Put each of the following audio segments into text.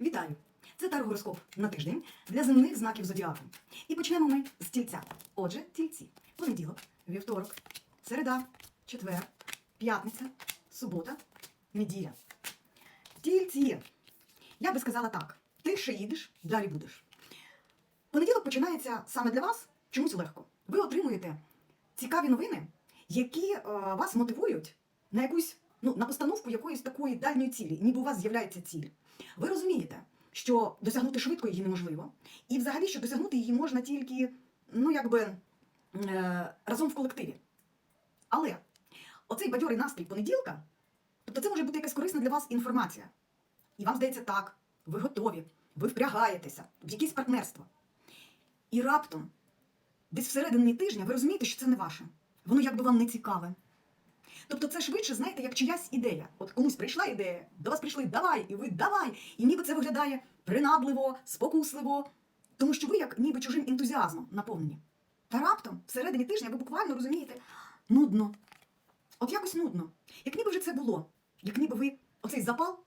Вітаю! Це тарогороскоп на тиждень для земних знаків зодіаку. І почнемо ми з тільця. Отже, тільці. Понеділок, вівторок, середа, четвер, п'ятниця, субота, неділя. Тільці. Я би сказала так: тише їдеш, далі будеш. Понеділок починається саме для вас чомусь легко. Ви отримуєте цікаві новини, які е, вас мотивують на якусь ну, на постановку якоїсь такої дальньої цілі, ніби у вас з'являється ціль. Ви розумієте, що досягнути швидко її неможливо, і взагалі, що досягнути її можна тільки, ну якби е, разом в колективі. Але оцей бадьорий настрій понеділка, тобто це може бути якась корисна для вас інформація. І вам здається так, ви готові, ви впрягаєтеся в якесь партнерство. І раптом, десь всередині тижня, ви розумієте, що це не ваше. Воно якби вам не цікаве. Тобто це швидше, знаєте, як чиясь ідея. От комусь прийшла ідея, до вас прийшли давай, і ви давай. І ніби це виглядає принадливо, спокусливо, тому що ви як ніби чужим ентузіазмом наповнені. Та раптом, всередині тижня, ви буквально розумієте, нудно. От якось нудно. Як ніби вже це було, як ніби ви оцей запал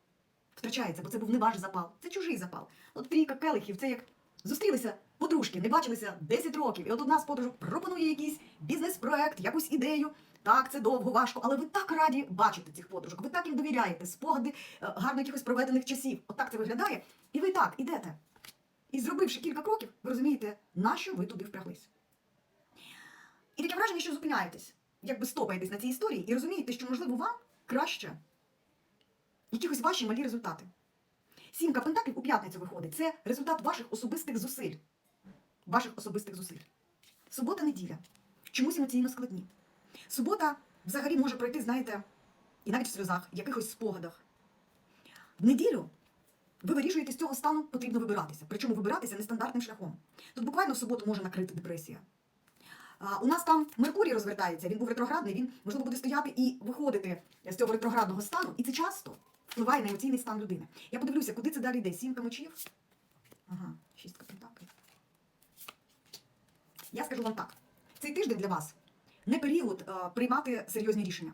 втрачається, бо це був не ваш запал, це чужий запал. От трійка келихів, це як зустрілися подружки, не бачилися 10 років. І от одна з подружок пропонує якийсь бізнес-проект, якусь ідею. Так, це довго, важко, але ви так раді бачити цих подружок, ви так їм довіряєте, спогади е, гарно якихось проведених часів. От це виглядає. І ви так ідете. І зробивши кілька кроків, ви розумієте, на що ви туди впряглись. І таке враження, що зупиняєтесь, якби стопаєтесь на цій історії, і розумієте, що, можливо, вам краще якихось ваші малі результати. Сімка пентаклів у п'ятницю виходить. Це результат ваших особистих зусиль. Ваших особистих зусиль. Субота, неділя. Чомусь емоційно складні. Субота взагалі може пройти, знаєте, і навіть в сльозах, якихось спогадах. В неділю ви вирішуєте з цього стану, потрібно вибиратися. Причому вибиратися нестандартним шляхом. Тут буквально в суботу може накрити депресія. А, у нас там Меркурій розвертається, він був ретроградний, він, можливо, буде стояти і виходити з цього ретроградного стану, і це часто впливає на емоційний стан людини. Я подивлюся, куди це далі йде. Сімка мечів. Ага, шістка пентаклів. Я скажу вам так: цей тиждень для вас не період е, приймати серйозні рішення.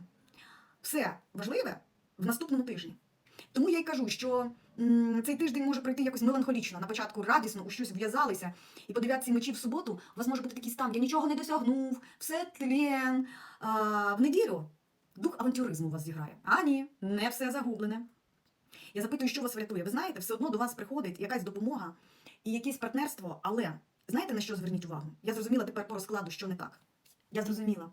Все важливе в наступному тижні. Тому я й кажу, що м, цей тиждень може пройти якось меланхолічно. На початку радісно, у щось в'язалися, і по мечі в суботу у вас може бути такий стан, я нічого не досягнув, все тлен. А, в неділю дух авантюризму у вас зіграє. А ні, не все загублене. Я запитую, що вас врятує. Ви знаєте, все одно до вас приходить якась допомога і якесь партнерство, але знаєте на що зверніть увагу? Я зрозуміла тепер по розкладу, що не так. Я зрозуміла.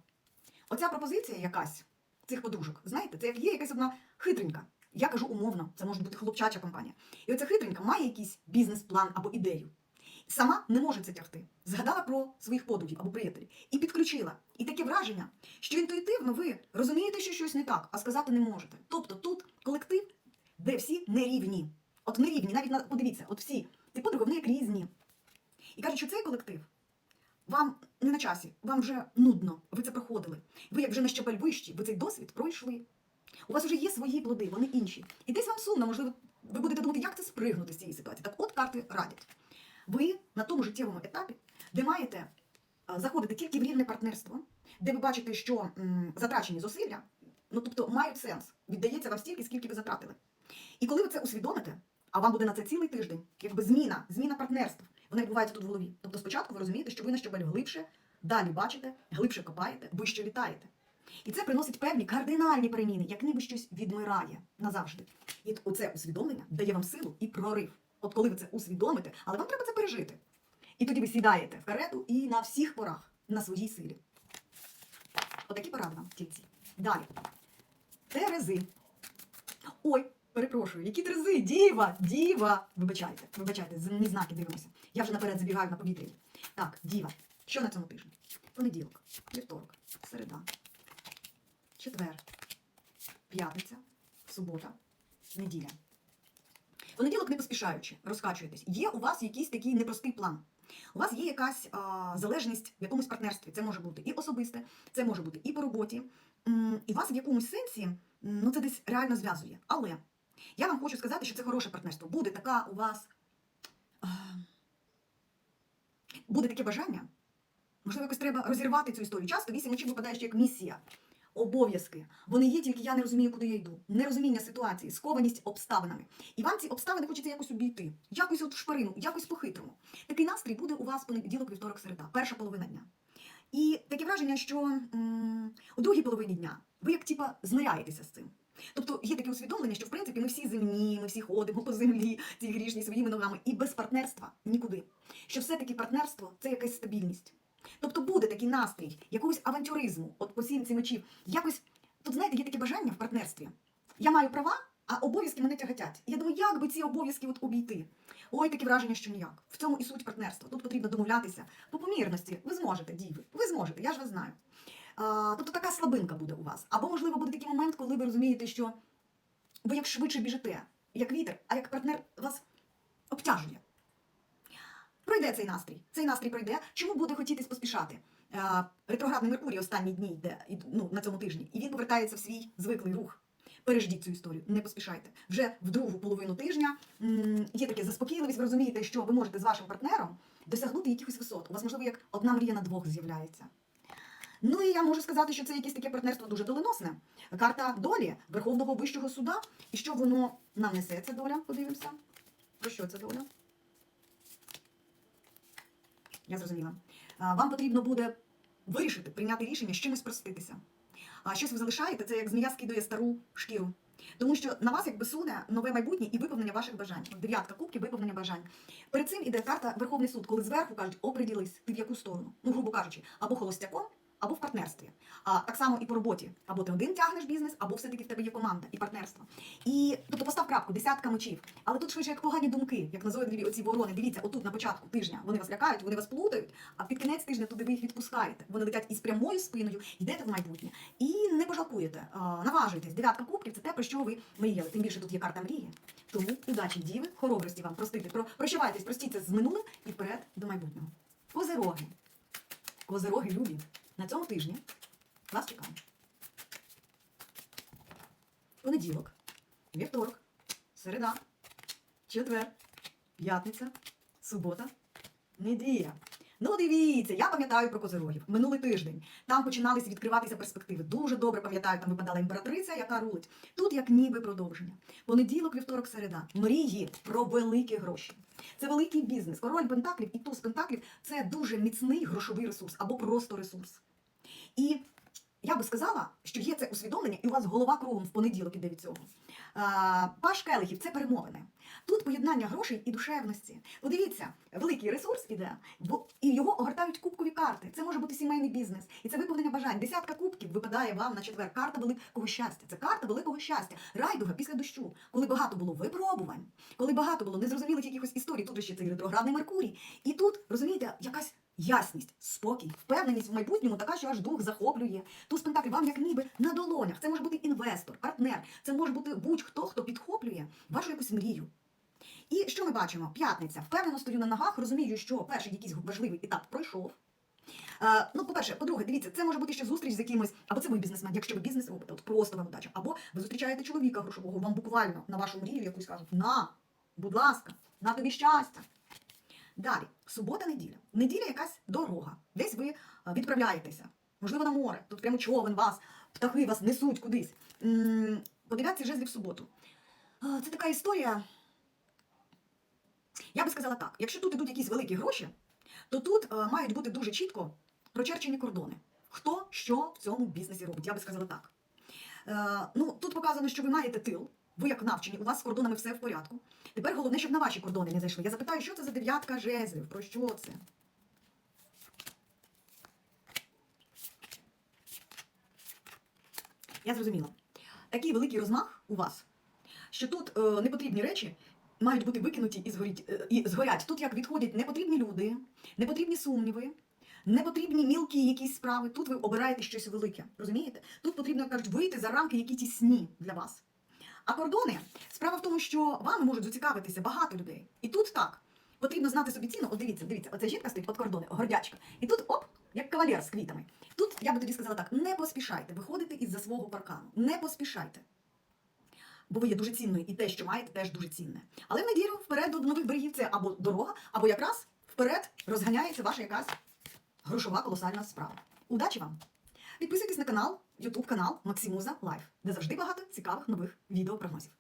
Оця пропозиція якась цих подружок, знаєте, це є якась одна хитренька. Я кажу умовно, це може бути хлопчача компанія. І оця хитренька має якийсь бізнес-план або ідею. Сама не може це тягти. Згадала про своїх подругів або приятелів і підключила. І таке враження, що інтуїтивно ви розумієте, що щось не так, а сказати не можете. Тобто тут колектив, де всі нерівні. От нерівні, навіть подивіться, от всі ці подруги, вони як різні. І кажуть, що цей колектив вам не на часі, вам вже нудно, ви це проходили. Ви як вже на щабель вищі, ви цей досвід пройшли. У вас вже є свої плоди, вони інші. І десь вам сумно, можливо, ви будете думати, як це спригнути з цієї ситуації. Так от карти радять. Ви на тому життєвому етапі, де маєте заходити тільки в рівне партнерство, де ви бачите, що м, затрачені зусилля, ну тобто мають сенс, віддається вам стільки, скільки ви затратили. І коли ви це усвідомите, а вам буде на це цілий тиждень, якби зміна, зміна партнерств, вона відбувається тут в голові. Тобто спочатку ви розумієте, що ви на щобель глибше, далі бачите, глибше копаєте, вище літаєте. І це приносить певні кардинальні переміни, як ніби щось відмирає назавжди. І оце усвідомлення дає вам силу і прорив. От коли ви це усвідомите, але вам треба це пережити. І тоді ви сідаєте в карету і на всіх порах, на своїй силі. Отакі поради вам, тільці. Далі. Терези. Ой, перепрошую, які терези? Діва, діва. Вибачайте, вибачайте, земні знаки дивимося. Я вже наперед забігаю на повітря. Так, діва. Що на цьому тижні? Понеділок, вівторок, середа, четвер, п'ятниця, субота, неділя. Понеділок не поспішаючи, розкачуєтесь. Є у вас якийсь такий непростий план. У вас є якась а, залежність в якомусь партнерстві. Це може бути і особисте, це може бути і по роботі. І вас в якомусь сенсі ну, це десь реально зв'язує. Але я вам хочу сказати, що це хороше партнерство. Буде така у вас. Буде таке бажання. Можливо, якось треба розірвати цю історію. Часто вісім очів випадає ще як місія. обов'язки. Вони є, тільки я не розумію, куди я йду. Нерозуміння ситуації, скованість обставинами. І вам ці обставини хочеться якось обійти, якось от шпарину, якось по-хитрому. Такий настрій буде у вас понеділок, вівторок, середа, перша половина дня. І таке враження, що м, у другій половині дня ви як типа змиряєтеся з цим. Тобто є таке усвідомлення, що в принципі ми всі земні, ми всі ходимо по землі, ці грішні своїми ногами, і без партнерства нікуди. Що все-таки партнерство це якась стабільність. Тобто буде такий настрій якогось авантюризму, от по сімці мечів. Якось тут, знаєте, є таке бажання в партнерстві. Я маю права, а обов'язки мене тяготять. Я думаю, як би ці обов'язки от обійти? Ой, таке враження, що ніяк. В цьому і суть партнерства. Тут потрібно домовлятися по помірності. Ви зможете, діви. Ви зможете, я ж вас знаю. Тобто така слабинка буде у вас. Або, можливо, буде такий момент, коли ви розумієте, що ви як швидше біжите, як вітер, а як партнер вас обтяжує. Пройде цей настрій. Цей настрій пройде. Чому буде хотітись поспішати? Ретроградний Меркурій останні дні йде ну, на цьому тижні, і він повертається в свій звиклий рух. Переждіть цю історію, не поспішайте. Вже в другу половину тижня є таке заспокійливість. Ви розумієте, що ви можете з вашим партнером досягнути якихось висот. У вас, можливо, як одна мрія на двох з'являється. Ну і я можу сказати, що це якесь таке партнерство дуже доленосне. Карта долі Верховного Вищого суда. І що воно нам несе, ця доля? Подивимося. Про що це доля? Я зрозуміла. Вам потрібно буде вирішити, прийняти рішення з чимось проститися. А щось ви залишаєте, це як змія скидує стару шкіру. Тому що на вас якби суне нове майбутнє і виповнення ваших бажань. Дев'ятка кубків, виповнення бажань. Перед цим іде карта Верховний суд, коли зверху кажуть, оприділись, ти в яку сторону. Ну, грубо кажучи, або холостяком, або в партнерстві. А так само і по роботі. Або ти один тягнеш бізнес, або все-таки в тебе є команда і партнерство. І тобто постав крапку, десятка мечів. Але тут швидше як погані думки, як назойливі оці ворони. Дивіться, отут на початку тижня вони вас лякають, вони вас плутають, а під кінець тижня туди ви їх відпускаєте. Вони летять із прямою спиною, йдете в майбутнє і не пожалкуєте. А, наважуєтесь. Дев'ятка кубків це те, про що ви мріяли. Тим більше тут є карта мрії. Тому удачі, діви, хоробрості вам простити. Про прощавайтесь, простіться з минулим і вперед до майбутнього. Козероги. Козероги любі. На цьому тижні вас чекає. Понеділок, вівторок, середа, четвер, п'ятниця, субота, неділя. Ну, дивіться, я пам'ятаю про козирогів. Минулий тиждень. Там починались відкриватися перспективи. Дуже добре пам'ятаю, там випадала імператриця, яка рулить. Тут як ніби продовження. Понеділок, вівторок, середа. Мрії про великі гроші. Це великий бізнес. Король пентаклів і туз пентаклів це дуже міцний грошовий ресурс або просто ресурс. І я би сказала, що є це усвідомлення, і у вас голова кругом в понеділок іде від цього. Паш Келихів це перемовини. Тут поєднання грошей і душевності. Подивіться, великий ресурс іде, і його огортають кубкові карти. Це може бути сімейний бізнес, і це виповнення бажань. Десятка кубків випадає вам на четвер. Карта великого щастя. Це карта великого щастя. Райдуга після дощу, коли багато було випробувань, коли багато було незрозумілих якихось історій. Тут ще цей ретроградний Меркурій. І тут розумієте, якась Ясність, спокій, впевненість в майбутньому така, що аж дух захоплює. Туз пентаклі вам як ніби на долонях. Це може бути інвестор, партнер, це може бути будь-хто, хто підхоплює вашу якусь мрію. І що ми бачимо? П'ятниця. Впевнено стою на ногах, розумію, що перший якийсь важливий етап пройшов. Е, ну, по-перше, по-друге, дивіться, це може бути ще зустріч з якимось, або це ви бізнесмен, якщо ви бізнес робите, от просто вам удача. Або ви зустрічаєте чоловіка грошового, вам буквально на вашу мрію якусь кажуть: на, будь ласка, на тобі щастя. Далі, субота, неділя. Якась дорога. Десь ви е, відправляєтеся. Можливо, на море. Тут прямо човен вас, птахи вас несуть кудись. М, По дев'ятці жезлів в суботу. Е, Це така історія. Я би сказала так: якщо тут ідуть якісь великі гроші, то тут е, мають бути дуже чітко прочерчені кордони. Хто що в цьому бізнесі робить? Я би сказала так. Е, ну, тут показано, що ви маєте тил. Ви як навчені, у вас з кордонами все в порядку. Тепер головне, щоб на ваші кордони не зайшли. Я запитаю, що це за дев'ятка жезлів? Про що це? Я зрозуміла. Такий великий розмах у вас, що тут е, непотрібні речі мають бути викинуті і, згоріть, е, і згорять. Тут як відходять непотрібні люди, непотрібні сумніви, непотрібні мілкі якісь справи. Тут ви обираєте щось велике. Розумієте? Тут потрібно, кажуть, вийти за рамки, які тісні для вас. А кордони, справа в тому, що вами можуть зацікавитися багато людей. І тут так. Потрібно знати собі ціну. От дивіться, дивіться, оця жінка стоїть під кордони, гордячка. І тут оп, як кавалер з квітами. Тут я би тоді сказала так: не поспішайте виходити із-за свого паркану. Не поспішайте. Бо ви є дуже цінною, і те, що маєте, теж дуже цінне. Але в неділю вперед до нових берегів це або дорога, або якраз вперед розганяється ваша якась грошова колосальна справа. Удачі вам! Підписуйтесь на канал. YouTube канал Максимуза Лайф, де завжди багато цікавих нових відеопрогнозів.